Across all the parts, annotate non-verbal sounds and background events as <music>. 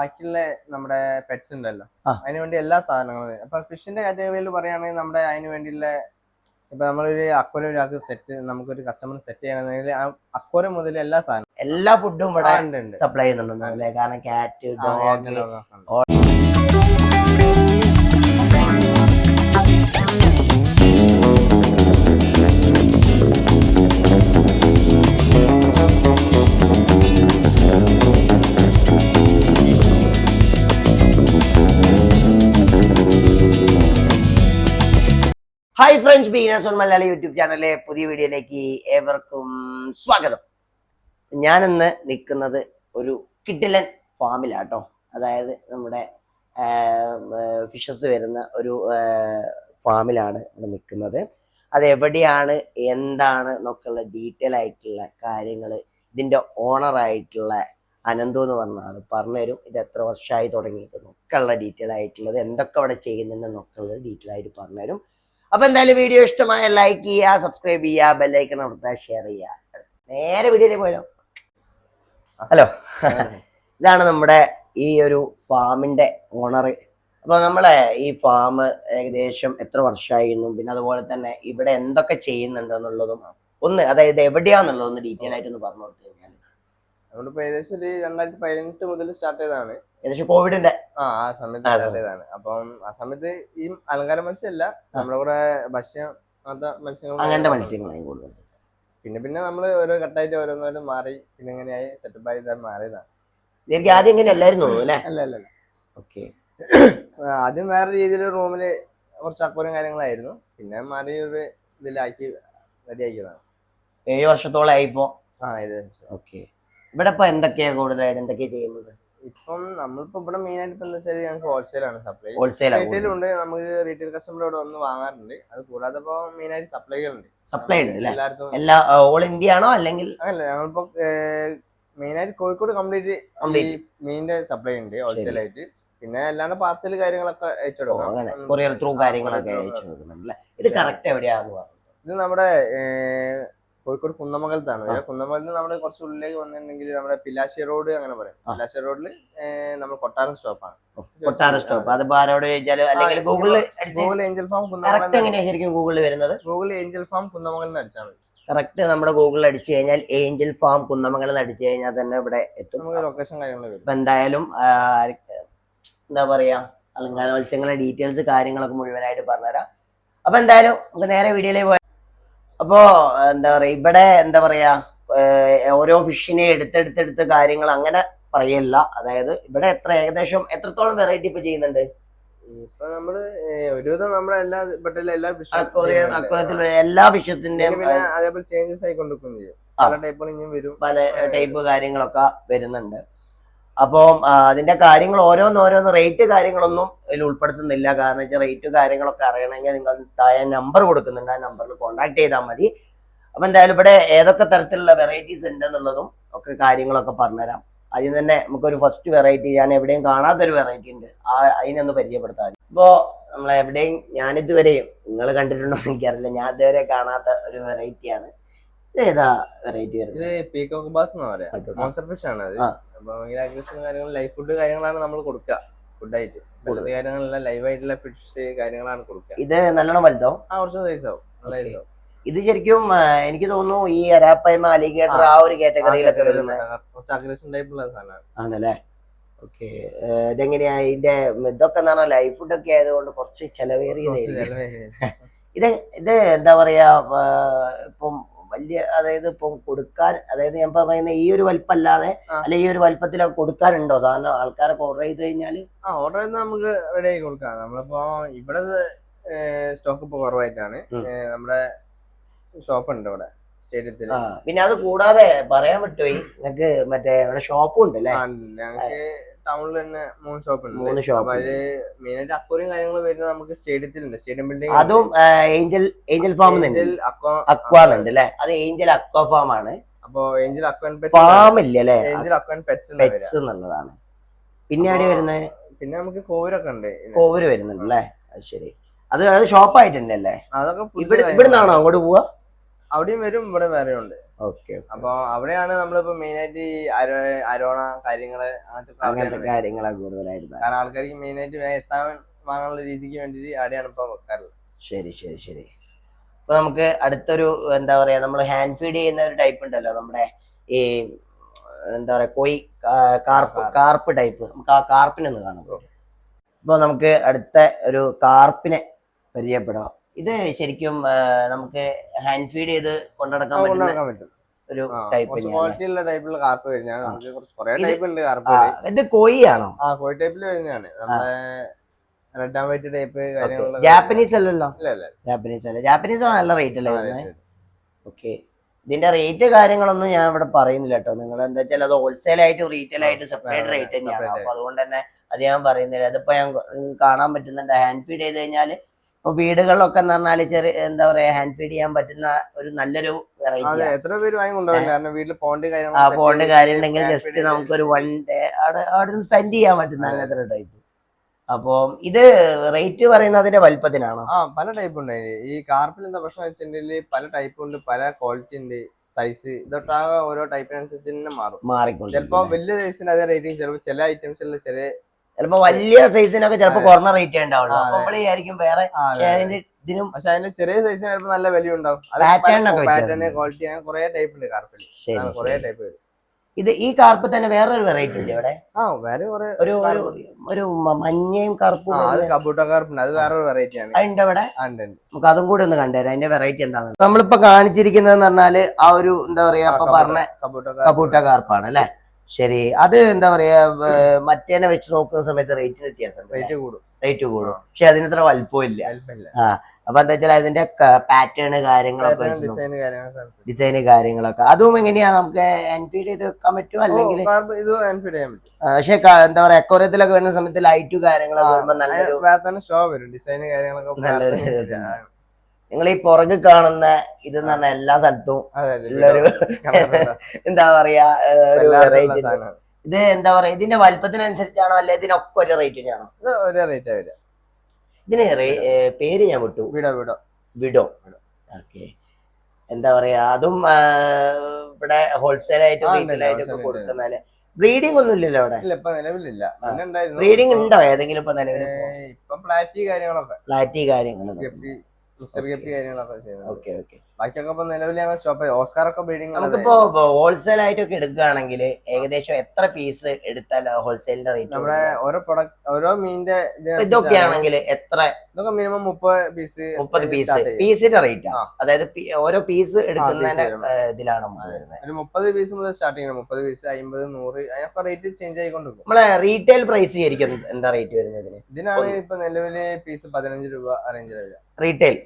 ബാക്കിയുള്ള നമ്മുടെ പെറ്റ്സ് ഉണ്ടല്ലോ അതിനുവേണ്ടി അതിന് വേണ്ടി എല്ലാ സാധനങ്ങളും അപ്പൊ ഫിഷിന്റെ കാറ്റഗറിയിൽ പറയുകയാണെങ്കിൽ നമ്മുടെ അതിന് വേണ്ടിയുള്ള ഇപ്പൊ നമ്മളൊരു അക്കോല ഒരാൾക്ക് സെറ്റ് നമുക്കൊരു കസ്റ്റമർ സെറ്റ് ചെയ്യണമെങ്കിൽ ആ അക്വരം മുതൽ എല്ലാ സാധനവും എല്ലാ ഫുഡും ഇവിടെ. സപ്ലൈ ചെയ്യുന്നുണ്ട്. കാരണം cat dog dog hi friends Beenas on Malayali YouTube ചാനലിലെ പുതിയ വീഡിയോയിലേക്ക് ഏവർക്കും സ്വാഗതം. ഞാനിന്ന് നിൽക്കുന്നത് ഒരു കിഡിലൻ ഫാമിലാട്ടോ. അതായത് നമ്മുടെ ഫിഷസ് വരുന്ന ഒരു ഫാമിലാണ് ഇവിടെ നിൽക്കുന്നത്. അത് എവിടെയാണ് എന്താണ് എന്നൊക്കെയുള്ള ഡീറ്റെയിൽ ആയിട്ടുള്ള കാര്യങ്ങൾ ഇതിന്റെ ഓണറായിട്ടുള്ള അനന്തു എന്ന് പറഞ്ഞ ആൾ പറഞ്ഞുതരും. ഇത് എത്ര വർഷമായി തുടങ്ങിയിട്ട് എന്നൊക്കെയുള്ള ഡീറ്റെയിൽ ആയിട്ടുള്ളത് എന്തൊക്കെ അവിടെ ചെയ്യുന്നുണ്ടെന്നൊക്കെ ഉള്ളത് ഡീറ്റെയിൽ ആയിട്ട് പറഞ്ഞുതരും. അപ്പൊ എന്തായാലും വീഡിയോ ഇഷ്ടമായ ലൈക്ക് ചെയ്യുക സബ്സ്ക്രൈബ് ചെയ്യുക ബെല്ലൈക്കൺ അമർത്തുക ഷെയർ ചെയ്യുക. നേരെ വീഡിയോയിലേക്ക് പോയാലോ? ഹലോ. ഇതാണ് നമ്മുടെ ഈ ഒരു ഫാമിന്റെ ഓണർ അപ്പൊ നമ്മളെ ഈ ഫാം ഏകദേശം എത്ര വർഷമായിരുന്നു? പിന്നെ അതുപോലെ തന്നെ ഇവിടെ എന്തൊക്കെ ചെയ്യുന്നുണ്ട് എന്നുള്ളതും ഒന്ന് അതായത് എവിടെയാന്നുള്ളത് ഒന്ന് ഡീറ്റെയിൽ ആയിട്ട് ഒന്ന് പറഞ്ഞു കൊടുത്തു കഴിഞ്ഞാൽ നമ്മളിപ്പോ ഏകദേശം ഒരു രണ്ടായിരത്തി പതിനെട്ട് മുതൽ സ്റ്റാർട്ട് ചെയ്തതാണ്. ഏകദേശം കോവിഡിന്റെ ആ ആ സമയത്ത്. അപ്പം ആ സമയത്ത് ഈ അലങ്കാര മത്സ്യമല്ല നമ്മുടെ കൂടെ ഭക്ഷ്യം മത്സ്യങ്ങൾ അങ്ങനത്തെ മത്സ്യങ്ങളായി കൂടുതൽ പിന്നെ പിന്നെ നമ്മൾ ഓരോ കട്ടായിട്ട് ഓരോന്നോരും മാറി പിന്നെ ഇങ്ങനെയായി സെറ്റപ്പ് ആയി മാറിയതാണ്. എനിക്ക് ആദ്യം ഇങ്ങനെ എല്ലാവരും തോന്നുന്നു അല്ലേ? അല്ല അല്ല ഓക്കെ ആദ്യം വേറെ രീതിയിൽ റൂമിൽ കുറച്ച് അക്വരം കാര്യങ്ങളായിരുന്നു. പിന്നെ മാറി ഒരു ഇതിലാക്കി റെഡിയാക്കിയതാണ്. ഏഴ് വർഷത്തോളം ഇപ്പോ? ആ ഇത് ഓക്കെ ഇവിടെ ഇപ്പൊ എന്തൊക്കെയാ കൂടുതലായിട്ട് എന്തൊക്കെയാ ചെയ്യുന്നത്? ഇപ്പം നമ്മളിപ്പോ ഇവിടെ മെയിൻ ആയിട്ട് എന്താ വെച്ചാൽ ഞങ്ങൾക്ക് ഹോൾസെയിൽ ആണ് സപ്ലൈ ഹോൾസെയിൽ റീറ്റെയിൽ ഉണ്ട് നമുക്ക് റീറ്റെയിൽ കസ്റ്റമർ ഇവിടെ വന്ന് വാങ്ങാറുണ്ട്. അത് കൂടാതെ ഇപ്പൊ മെയിൻ ആയിട്ട് സപ്ലൈകൾ ഉണ്ട് സപ്ലൈ ഉണ്ട് എല്ലായിടത്തും എല്ലാ ഓൾ ഇന്ത്യ ആണോ അല്ലെങ്കിൽ അല്ല ഞങ്ങളിപ്പോ മെയിൻ ആയിട്ട് കോഴിക്കോട് കംപ്ലീറ്റ്. മീനിന്റെ സപ്ലൈ ഉണ്ട് ഹോൾസെയിൽ ആയിട്ട്. പിന്നെ അല്ലാണ്ട് പാർസൽ കാര്യങ്ങളൊക്കെ അയച്ചു കൊടുക്കും കൊറിയർ ത്രൂ കാര്യങ്ങളൊക്കെ അയച്ചു കൊടുക്കുന്നുണ്ട് ഇത് കറക്റ്റ് എവിടെയാന്ന് പറഞ്ഞു? ഇത് നമ്മുടെ കോഴിക്കോട് കുന്നമംഗലത്താണ്. കുന്നമംഗലത്തിൽ കുന്നമംഗലത്ത് നമ്മുടെ കുറച്ച് ഉള്ളിലേക്ക് വന്നിട്ടുണ്ടെങ്കിൽ നമ്മുടെ പിലാശ്ശേരി റോഡ് അങ്ങനെ പറയാം. പിലാശ്ശി പിലാശ്ശേരി റോഡിൽ നമ്മൾ കൊട്ടാരം സ്റ്റോപ്പാണ് കൊട്ടാര സ്റ്റോപ്പ് അത് ആരോട് ചോദിച്ചാലും അല്ലെങ്കിൽ ഗൂഗിളിൽ ഗൂഗിൾ ഏഞ്ചൽ ഫാം കുന്നമംഗലം എങ്ങനെയാ ശരിക്കും ഗൂഗിളിൽ വരുന്നത്? ഗൂഗിൾ ഏഞ്ചൽ ഫാം കുന്നമംഗലം എന്ന് അടിച്ചാൽ കറക്റ്റ് നമ്മുടെ ഗൂഗിളിൽ അടിച്ചു കഴിഞ്ഞാൽ ഏഞ്ചൽ ഫാം കുന്നമംഗലം എന്ന് അടിച്ചു കഴിഞ്ഞാൽ തന്നെ ഇവിടെ എത്തും. ലൊക്കേഷൻ കാര്യങ്ങൾ വരും. എന്തായാലും എന്താ പറയാ അലങ്കാര മത്സ്യങ്ങളുടെ ഡീറ്റെയിൽസ് കാര്യങ്ങളൊക്കെ മുഴുവനായിട്ട് പറഞ്ഞുതരാം. അപ്പൊ എന്തായാലും നമുക്ക് നേരെ വീഡിയോയിലേക്ക് അപ്പോ എന്താ പറയാ ഇവിടെ എന്താ പറയാ ഓരോ ഫിഷിനെ എടുത്തെടുത്തെടുത്ത് കാര്യങ്ങൾ അങ്ങനെ പറയല്ല. അതായത് ഇവിടെ എത്ര ഏകദേശം എത്രത്തോളം വെറൈറ്റി ഇപ്പൊ ചെയ്യുന്നുണ്ട്? ഇപ്പൊ നമ്മൾ ഏർ, ഒരുവിധം നമ്മുടെ എല്ലാ പെട്ടിലെ എല്ലാ എല്ലാ അതേപോലെ ചേഞ്ചസ് ആയി കൊണ്ടുവയ്ക്കുകയും ചെയ്യും. ആ. പല ടൈപ്പുകൾ വരും. പല ടൈപ്പ് കാര്യങ്ങളൊക്കെ വരുന്നുണ്ട്. അപ്പം ആ, അതിന്റെ കാര്യങ്ങൾ ഓരോന്ന് ഓരോന്ന് റേറ്റ് കാര്യങ്ങളൊന്നും ഇതിൽ ഉൾപ്പെടുത്തുന്നില്ല. കാരണം വെച്ചാൽ റേറ്റ് കാര്യങ്ങളൊക്കെ അറിയണമെങ്കിൽ നിങ്ങൾ താഴെ നമ്പർ കൊടുക്കുന്നുണ്ട്. ആ നമ്പറിൽ കോൺടാക്ട് ചെയ്താൽ മതി. അപ്പൊ എന്തായാലും ഇവിടെ ഏതൊക്കെ തരത്തിലുള്ള വെറൈറ്റീസ് ഉണ്ട് എന്നുള്ളതും ഒക്കെ കാര്യങ്ങളൊക്കെ പറഞ്ഞുതരാം. അതിൽ തന്നെ നമുക്കൊരു ഫസ്റ്റ് വെറൈറ്റി ഞാൻ എവിടെയും കാണാത്തൊരു വെറൈറ്റി ഉണ്ട്. ആ അതിനൊന്ന് പരിചയപ്പെടുത്താൻ ഇപ്പോ നമ്മൾ എവിടെയും ഞാനിതുവരെയും നിങ്ങൾ കണ്ടിട്ടുണ്ടോ എനിക്കറിയില്ല. ഞാൻ ഇതുവരെ കാണാത്ത ഒരു വെറൈറ്റിയാണ് ഏതാ വെറൈറ്റി വരുന്നത്? ഇത് പീകോക്ക് ബാസ് എന്ന് പറയാം. ആയിക്കോട്ടെ. മോൺസ്റ്റർ ഫിഷ് ആണ് അത്. ആ. അപ്പൊ ഈ അഗ്രികൾച്ചർ കാര്യങ്ങൾ ലൈഫ് ഫുഡ് കാര്യങ്ങളാണ് നമ്മൾ കൊടുക്കുക ഫുഡായിട്ട് കാര്യങ്ങളെല്ലാം ലൈവ് ആയിട്ടുള്ള ഫിഷ് കാര്യങ്ങളാണ് കൊടുക്കുക ഇത് നല്ലോണം വലുതോ? ആ കുറച്ച് സൈസ് ആവും. നല്ല ആവും. ഇത് ശരിക്കും ആ, എനിക്ക് തോന്നുന്നു ഈ അരാപ്പയ്മ അലിഗേറ്റർ ആ. ഒരു കാറ്റഗറിയിലൊക്കെ വരുന്നത്. കുറച്ച് അഗ്രഷൻ ടൈപ്പുള്ള സാധനമാണ്. ആണല്ലേ? ഓക്കെ ഇതെങ്ങനെയാ? ഇതിന്റെ ഇതൊക്കെ പറഞ്ഞാൽ ലൈഫ് ഫുഡ് ഒക്കെ ആയതുകൊണ്ട് കുറച്ച് ചെലവേറിയതായിരിക്കും. ഇത് ഇത് എന്താ പറയാ ആ, ഇപ്പം വലിയ അതായത് ഇപ്പം കൊടുക്കാൻ അതായത് ഞാൻ പറയുന്ന ഈ ഒരു വലിപ്പല്ലാതെ. അല്ലെ ഈ ഒരു വലിപ്പത്തിലൊക്കെ കൊടുക്കാനുണ്ടോ? സാധാരണ ആൾക്കാരൊക്കെ ഓർഡർ ചെയ്ത് കഴിഞ്ഞാൽ? ആ ഓർഡർ ചെയ്ത് നമുക്ക് റെഡി ആക്കി കൊടുക്കാം. നമ്മളിപ്പോ ഇവിടെ സ്റ്റോക്ക് ഇപ്പൊ കുറവായിട്ടാണ്. നമ്മുടെ ഷോപ്പ് ഉണ്ട് ഇവിടെ സ്റ്റേഡിയത്തിൽ പിന്നെ അത് കൂടാതെ പറയാൻ പറ്റുമോ നിങ്ങൾക്ക് മറ്റേ ഇവിടെ ഷോപ്പും ഉണ്ട് അല്ലേ ടൗണിൽ തന്നെ മൂന്ന് ഷോപ്പ് ഉണ്ട് മൂന്ന് ഷോപ്പ് അതിൽ മെയിൻ ആയിട്ട് അക്വറിയും കാര്യങ്ങളും വരുന്നത് നമുക്ക് സ്റ്റേഡിയത്തിലുണ്ട്. സ്റ്റേഡിയം ബിൽഡിംഗ് അതും angel angel farm angel aqua aqua ഉണ്ട് അല്ലെ? അത് ഏഞ്ചൽ അക്വാ ഫാം ആണ്. അപ്പോ ഏഞ്ചൽ അക്വൻ ഫാം ഇല്ല അല്ലെ? ഏഞ്ചൽ അക്വൻ പെറ്റ്സ് പെറ്റ്സ് എന്നുള്ളതാണ്. പിന്നെ അവിടെ വരുന്നത് പിന്നെ നമുക്ക് കോവരൊക്കെ ഉണ്ട്. കോവര് വരുന്നുണ്ട് അല്ലേ? അത് ശരി. അത് ഷോപ്പ് ഷോപ്പായിട്ട് തന്നെ അല്ലേ? അതൊക്കെ ഇവിടെ ഇവിടെ നിന്നാണോ അങ്ങോട്ട് പോവാ? അവിടെയും വരും ഇവിടെ വേറെ ഉണ്ട്. ഓക്കെ അപ്പൊ അവിടെയാണ് നമ്മളിപ്പോ മെയിൻ ആയിട്ട് ഈ അരോണ കാര്യങ്ങൾ അങ്ങനത്തെ കാര്യങ്ങളാണ് കൂടുതലായിട്ട് കാരണം ആൾക്കാർക്ക് മെയിൻ ആയിട്ട് എത്താൻ വാങ്ങാനുള്ള രീതിക്ക് വേണ്ടിട്ട് അവിടെയാണ് ഇപ്പൊ വെക്കാറുള്ളത്. ശരി ശരി ശരി. അപ്പൊ നമുക്ക് അടുത്തൊരു എന്താ പറയാ നമ്മൾ ഹാൻഡ് ഫീഡ് ചെയ്യുന്ന ഒരു ടൈപ്പ് ഉണ്ടല്ലോ നമ്മുടെ ഈ എന്താ പറയാ കോയി കാർപ്പ് കാർപ്പ്. ടൈപ്പ് നമുക്ക് ആ കാർപ്പിനെ ഒന്ന് കാണാം അപ്പൊ നമുക്ക് അടുത്ത ഒരു കാർപ്പിനെ പരിചയപ്പെടാം. ഇത് ശരിക്കും നമുക്ക് ഹാൻഡ് ഫീഡ് ചെയ്ത് കൊണ്ടുനടക്കാൻ പറ്റും. ഒരു ടൈപ്പ് ക്വാളിറ്റിയുള്ള ടൈപ്പിലുള്ള കാർപ്പ് വരുന്നതാണ്. നമുക്ക് കുറെ ആ, കാർപ്പ് ഇത് കോയിയാണോ ആ കോയി ടൈപ്പിൽ വരുന്നതാണ്. നമ്മുടെ റെഡ് ആൻഡ് വൈറ്റ് ടൈപ്പ് കാര്യങ്ങളുള്ള ജാപ്പനീസ് അല്ലല്ലോ? ജാപ്പനീസ് അല്ല. ജാപ്പനീസ് നല്ല റേറ്റ് അല്ലേ. ഓക്കെ ഇതിന്റെ റേറ്റ് കാര്യങ്ങളൊന്നും ഞാൻ ഇവിടെ പറയുന്നില്ല കേട്ടോ. നിങ്ങൾ എന്താ വെച്ചാൽ അത് ഹോൾസെയിൽ ആയിട്ട് റീറ്റെയിൽ ആയിട്ട് സെപ്പറേറ്റ് റേറ്റ് തന്നെയാണ്. അപ്പൊ അതുകൊണ്ട് തന്നെ അത് ഞാൻ പറയുന്നില്ല. അതിപ്പോ ഞാൻ കാണാൻ പറ്റുന്നുണ്ട്. ഹാൻഡ് ഫീഡ് ചെയ്ത് കഴിഞ്ഞാൽ ഇപ്പൊ വീടുകളിലൊക്കെ എന്ന് പറഞ്ഞാൽ ചെറിയ എന്താ പറയാ ഹാൻഡ് ഫീഡ് ചെയ്യാൻ പറ്റുന്ന ഒരു നല്ലൊരു വെറൈറ്റി എത്ര പേര് കാരണം വീട്ടിൽ പോണ്ട് ആ പോണ്ട് കാര്യം ഉണ്ടെങ്കിൽ ജസ്റ്റ് നമുക്കൊരു വൺ ഡേ അവിടെ അവിടെ സ്പെൻഡ് ചെയ്യാൻ പറ്റുന്ന. അങ്ങനത്തെ ടൈപ്പ് അപ്പൊ ഇത് റേറ്റ് പറയുന്നതിന്റെ വലുപ്പത്തിനാണോ ആ പല ടൈപ്പ് ഉണ്ട്. ഈ കാർപ്പിൽ എന്താ പ്രശ്നം വെച്ചിട്ടുണ്ടെങ്കിൽ പല ടൈപ്പ് ഉണ്ട് പല ക്വാളിറ്റി ഉണ്ട് സൈസ് ഇതൊട്ടാകെ ഓരോ ടൈപ്പിനനുസരിച്ച് തന്നെ മാറും. മാറിക്കൊണ്ട് ചിലപ്പോ വലിയ സൈസിന് അതേ റേറ്റിംഗ് ചിലപ്പോൾ ചില ഐറ്റംസിൽ ചെറിയ ചിലപ്പോ വലിയ സൈസിനൊക്കെ ചിലപ്പോ. കുറഞ്ഞ റേറ്റ് ഉണ്ടാവുള്ളൂ. നമ്മൾ വിചാരിക്കും വേറെ. അതിന്റെ ഇതിനും പക്ഷെ അതിന്റെ ചെറിയ സൈസിന് ചിലപ്പോ നല്ല വില ഉണ്ടാവും. പാറ്റേൺ ക്വാളിറ്റി അങ്ങനെ കുറെ ടൈപ്പ് ഉണ്ട് കാർപ്പിൽ കുറെ ടൈപ്പ് വരും ഇത് ഈ കാർപ്പ് തന്നെ വേറൊരു വെറൈറ്റി ഉണ്ട് ഇവിടെ ആ വേറെ കുറെ ഒരു ഒരു മഞ്ഞയും കറുപ്പും കബൂട്ട കാർപ്പുണ്ട് അത് വേറൊരു വെറൈറ്റി ആണ്. അതുണ്ട് ഇവിടെ. നമുക്ക് അതും കൂടി ഒന്ന് കണ്ടുതരാം. അതിന്റെ വെറൈറ്റി എന്താണ് നമ്മളിപ്പോ കാണിച്ചിരിക്കുന്നത് പറഞ്ഞാൽ ആ ഒരു എന്താ പറയാ പറഞ്ഞ കബൂട്ട കാർപ്പാണ് അല്ലെ? ശരി. അത് എന്താ പറയാ മറ്റേനെ വെച്ച് നോക്കുന്ന സമയത്ത് റേറ്റ് വ്യത്യാസം റേറ്റ് കൂടും. റേറ്റ് കൂടും. പക്ഷെ അതിനത്ര വലുപ്പം ഇല്ല ആ. അപ്പൊ എന്താ വെച്ചാൽ അതിന്റെ പാറ്റേൺ കാര്യങ്ങളൊക്കെ ഡിസൈൻ കാര്യങ്ങളൊക്കെ അനുസരിച്ച്. ഡിസൈന് കാര്യങ്ങളൊക്കെ. അതും എങ്ങനെയാ? നമുക്ക് എൻഫീഡ് ചെയ്ത് വെക്കാൻ പറ്റുമോ? അല്ലെങ്കിൽ പക്ഷെ എന്താ പറയാ അക്വറത്തിലൊക്കെ വരുന്ന സമയത്ത് ലൈറ്റ് കാര്യങ്ങളൊക്കെ വരുമ്പോ നല്ലൊരു അതിന് ഷോ വരും. ഡിസൈൻ കാര്യങ്ങളൊക്കെ നല്ലൊരു നിങ്ങൾ ഈ പുറകെ കാണുന്ന ഇത് എന്ന് പറഞ്ഞാൽ എല്ലാ സ്ഥലത്തും. ഉള്ളൊരു <laughs> എന്താ പറയാ ഒരു വെറൈറ്റി ഇത് എന്താ പറയാ ഇതിന്റെ വലിപ്പത്തിനനുസരിച്ചാണോ അല്ലെ ഇതിനൊക്കെ ഒരു റേറ്റ് തന്നെയാണോ ഒരേ റേറ്റ് വരിക. ഇതിന് പേര് ഞാൻ വിട്ടു. വിടോ വിടോ. വിടോ. ഓക്കെ. എന്താ പറയാ അതും ഇവിടെ ഹോൾസെയിൽ ആയിട്ടും റീറ്റെയിൽ ഒക്കെ ബ്രീഡിംഗ് ഒന്നും ഇല്ലല്ലോ അവിടെ? ഇപ്പൊ നിലവിലില്ല. ബ്രീഡിംഗ് ഉണ്ടോ? ഏതെങ്കിലും ഇപ്പൊ നിലവിൽ ഇപ്പൊ ഫ്ലാറ്റ് കാര്യങ്ങളൊക്കെ. ഗപ്പി കാര്യങ്ങളൊക്കെ ഓക്കെ ഓക്കെ ബാക്കിയൊക്കെ ഇപ്പൊ നിലവിൽ ഞങ്ങൾ സ്റ്റോപ്പ് ഓസ്കാർ ഒക്കെ ബ്രീഡിംഗ് നമുക്കിപ്പോ ഹോൾസെയിൽ ആയിട്ടൊക്കെ എടുക്കുകയാണെങ്കിൽ ഏകദേശം എത്ര പീസ് എടുത്താൽ ഹോൾസെയിലിന്റെ റേറ്റ് നമ്മുടെ ഓരോ പ്രൊഡക്റ്റ് ഓരോ മീനിന്റെ. ഇതൊക്കെ ആണെങ്കിൽ എത്ര? ഇതൊക്കെ മിനിമം മുപ്പത് പീസ് മുപ്പത് പീസ് പീസിന്റെ റേറ്റ്. അതായത് ഓരോ പീസ് എടുക്കുന്നതിന്റെ ഇതിലാണ് ഒരു മുപ്പത് പീസ് മുതൽ സ്റ്റാർട്ട് ചെയ്യണം. മുപ്പത് പീസ് അമ്പത് നൂറ് അതിനൊക്കെ റേറ്റ് ചേഞ്ച് ആയിക്കൊണ്ടിരിക്കും. നമ്മളെ റീറ്റെയിൽ പ്രൈസ് ആയിരിക്കും എന്താ റേറ്റ് വരുന്നതിന് ഇതിനാണ് ഇപ്പൊ നിലവിൽ പീസ് പതിനഞ്ച് രൂപ അറേഞ്ച് വരിക. റീറ്റെയിൽ.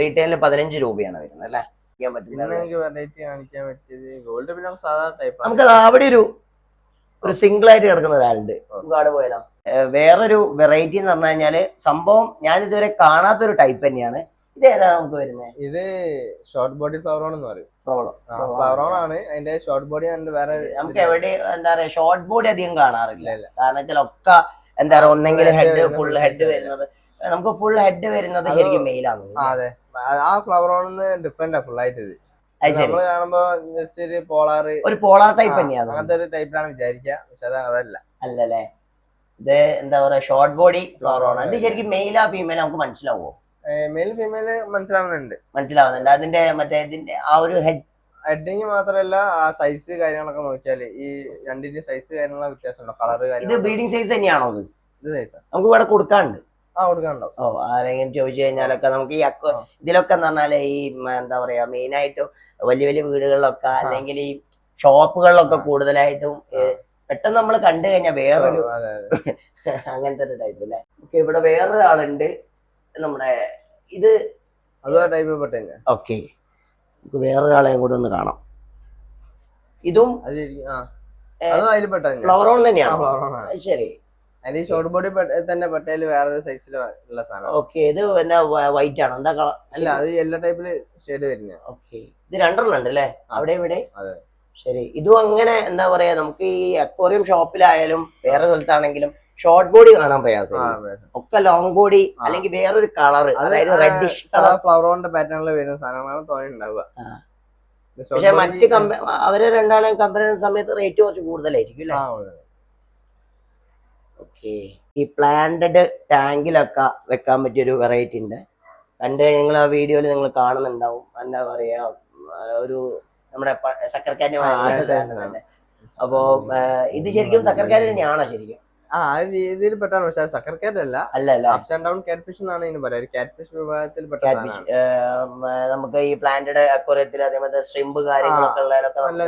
റീറ്റെയിലിന് പതിനഞ്ച് രൂപയാണ് വരുന്നത് അല്ലേ? നമുക്ക് അവിടെ ഒരു ഒരു സിംഗിൾ ആയിട്ട് കിടക്കുന്ന ഒരാളുണ്ട്. നമുക്ക് അവിടെ പോയാലോ? വേറൊരു വെറൈറ്റി എന്ന് പറഞ്ഞു കഴിഞ്ഞാൽ സംഭവം ഞാൻ ഇതുവരെ കാണാത്തൊരു ടൈപ്പ് തന്നെയാണ്. ഇത് ഏതാ നമുക്ക് വരുന്നത്? ഇത് ഷോർട്ട് ബോഡി ഫ്ലവറോൺ എന്ന് പറയും. ഫ്ലവറോൺ ആണ്. അതിന്റെ ഷോർട്ട് ബോഡി വേറെ നമുക്ക് എവിടെ എന്താ പറയാ ഷോർട്ട് ബോഡി അധികം കാണാറില്ല. കാരണം വെച്ചാൽ ഒക്കെ എന്താ പറയാ ഒന്നെങ്കിൽ ഹെഡ് ഫുൾ ഹെഡ് വരുന്നത്. നമുക്ക് ഫുൾ ഹെഡ് വരുന്നത് ശരിക്കും മെയിലാണ് അതെ. ആ- ഫ്ലവർ ഫ്ലവറോൺ ഡിഫറെന്റ് ഫുൾ ആയിട്ട് ഇത്. നമ്മൾ കാണുമ്പോ ജസ്റ്റ് ഒരു പോളാറ് ഒരു പോളാർ ടൈപ്പ് തന്നെയാണ്? അങ്ങനത്തെ ഒരു ടൈപ്പിലാണ് വിചാരിക്കുക പക്ഷെ അത് അതല്ല. അല്ലല്ലേ? ഇത് എന്താ പറയാ ഷോർട്ട് ബോഡി ഫ്ലവർ ആണ്. ഇത് ശരിക്കും മെയിലാ ഫീമെയിലാ നമുക്ക് മനസ്സിലാവോ? മെയിൽ ഫീമെയിൽ മനസ്സിലാവുന്നുണ്ട്. മനസ്സിലാവുന്നുണ്ട്. അതിന്റെ മറ്റേ ഇതിന്റെ ആ ഒരു ഹെഡ് ഹെഡിങ് മാത്രല്ല ആ സൈസ് കാര്യങ്ങളൊക്കെ നോക്കിയാൽ ഈ രണ്ടിന്റെ സൈസ് കാര്യങ്ങളൊക്കെ വ്യത്യാസമുണ്ടോ. ഇത് കാര്യങ്ങൾ ബ്രീഡിംഗ് സൈസ് തന്നെയാണോ ഇത്? ഇത് സൈസാ നമുക്ക് ഇവിടെ കൊടുക്കാണ്ട് ഓ ആരെങ്കിലും ചോദിച്ചു കഴിഞ്ഞാലൊക്കെ നമുക്ക് ഈ അക്കോ ഇതിലൊക്കെ എന്ന് പറഞ്ഞാൽ ഈ എന്താ പറയാ മെയിൻ ആയിട്ട് വലിയ വലിയ വീടുകളിലൊക്കെ അല്ലെങ്കിൽ ഈ ഷോപ്പുകളിലൊക്കെ കൂടുതലായിട്ടും പെട്ടെന്ന് നമ്മൾ കണ്ടു കഴിഞ്ഞാൽ വേറൊരു <laughs> അങ്ങനത്തെ ഒരു ടൈപ്പ് അല്ലേ ഓക്കെ ഇവിടെ വേറൊരാളുണ്ട്. നമ്മുടെ ഇത് ഓക്കെ നമുക്ക് വേറൊരാളെയും കൂടെ ഒന്ന് കാണാം. ഇതും ഫ്ലവർ ഓൺ തന്നെയാണ്? ശരി. ഈ ഷോർട്ട് ബോഡി തന്നെ പട്ടേൽ വേറൊരു സൈസിൽ ഉള്ള സാധനം. ഓക്കെ ഇത് എന്താ വൈറ്റ് ആണോ? എന്താ കളർ അല്ല അത് എല്ലാ ടൈപ്പിൽ ഷെയ്ഡ് വരുന്ന ഓക്കെ ഇത് രണ്ടെണ്ണം ഉണ്ട് അല്ലേ അവിടെ ഇവിടെ? അതെ. ശരി ഇതും അങ്ങനെ എന്താ പറയാ നമുക്ക് ഈ അക്വറിയം ഷോപ്പിലായാലും വേറെ സ്ഥലത്താണെങ്കിലും ഷോർട്ട് ബോഡി കാണാൻ പ്രയാസം ഒക്കെ ലോങ് ബോഡി. അല്ലെങ്കിൽ വേറൊരു കളർ അതായത് റെഡിഷ് കളർ ഫ്ലവറോണിന്റെ പാറ്റേണിൽ വരുന്ന സാധനങ്ങളാണ് തോന്നി ഉണ്ടാവുക. പക്ഷെ മറ്റ് കമ്പ അവരെ രണ്ടാളെയും കമ്പയർ ചെയ്യുന്ന സമയത്ത് റേറ്റ് കുറച്ച് കൂടുതലായിരിക്കും അല്ലേ. ഓക്കെ ഈ പ്ലാന്റഡ് ടാങ്കിലൊക്കെ വെക്കാൻ പറ്റിയൊരു വെറൈറ്റി ഉണ്ട്. കണ്ട് നിങ്ങൾ ആ വീഡിയോയിൽ നിങ്ങൾ കാണുന്നുണ്ടാവും. എന്താ പറയാ ഒരു നമ്മുടെ സക്കർക്കാറ്റ് അപ്പോ ഇത് ശരിക്കും സക്കർക്കാറ്റ് തന്നെയാണോ ശരിക്കും? ആ രീതിയിൽ പെട്ടാണ് പക്ഷെ സക്കർ അല്ല അല്ല അല്ല. Ups and down cat fish എന്നാണ് ഇതിന് പറയാ. കാറ്റ് ഫിഷ് വിഭാഗത്തിൽ നമുക്ക് ഈ പ്ലാന്റഡ് അക്വറിയത്തിൽ അതേപോലെ ശ്രിമ്പ് കാര്യങ്ങളൊക്കെ ഉള്ളതിലൊക്കെ നല്ല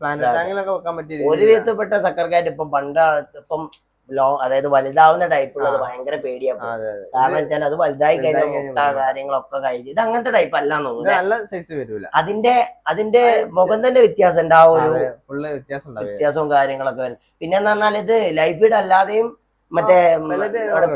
നമുക്ക് ഇതിൽ പ്ലാന്റ് ടാങ്കിലൊക്കെ വെക്കാൻ പറ്റിയ ഒരു വിധത്തിൽപ്പെട്ട സക്കർക്കാറ്റ് ഇപ്പം പണ്ട് ഇപ്പം ലോ അതായത് വലുതാവുന്ന ടൈപ്പ് ഉള്ളത് ഭയങ്കര പേടിയാ ആ, അതെ അതെ. കാരണം വെച്ചാൽ അത് വലുതായി കഴിഞ്ഞാൽ മുട്ട കാര്യങ്ങളൊക്കെ കഴിഞ്ഞ് ഇത് അങ്ങനത്തെ ടൈപ്പ് തോന്നുന്നു നല്ല സൈസ് വരൂല. അതിന്റെ അതിന്റെ മുഖം തന്നെ വ്യത്യാസം ഉണ്ടാവും വ്യത്യാസവും കാര്യങ്ങളൊക്കെ വരും. പിന്നെ എന്ന് പറഞ്ഞാൽ ഇത് ലൈഫ് ഫീഡ് അല്ലാതെയും മറ്റേ